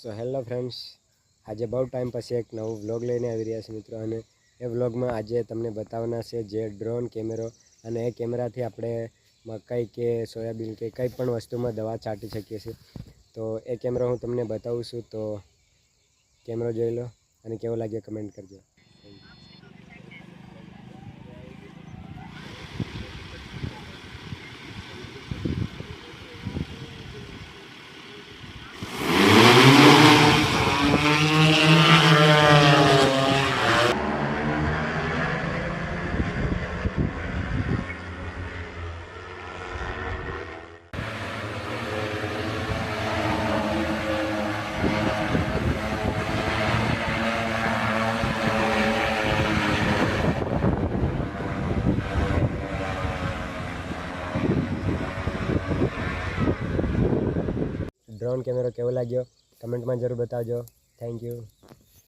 So hello friends આજે બહુ time પછી એક નવો વ્લોગ લઈને આવી રહ્યા છે મિત્રો. અને એ વ્લોગમાં આજે તમને બતાવવાના છે જે ડ્રોન કેમેરો અને એ કેમેરાથી આપણે મકાઈ કે સોયાબીન કે કંઈ પણ વસ્તુમાં દવા છાંટી શકીએ છીએ. તો એ કેમેરો હું તમને બતાવું છું. તો કેમેરો જોઈ લો અને કેવો લાગ્યો કમેન્ટ કરજો. ડ્રોન કેમેરો કેવો લાગ્યો? કમેન્ટમાં જરૂર બતાવજો. Thank you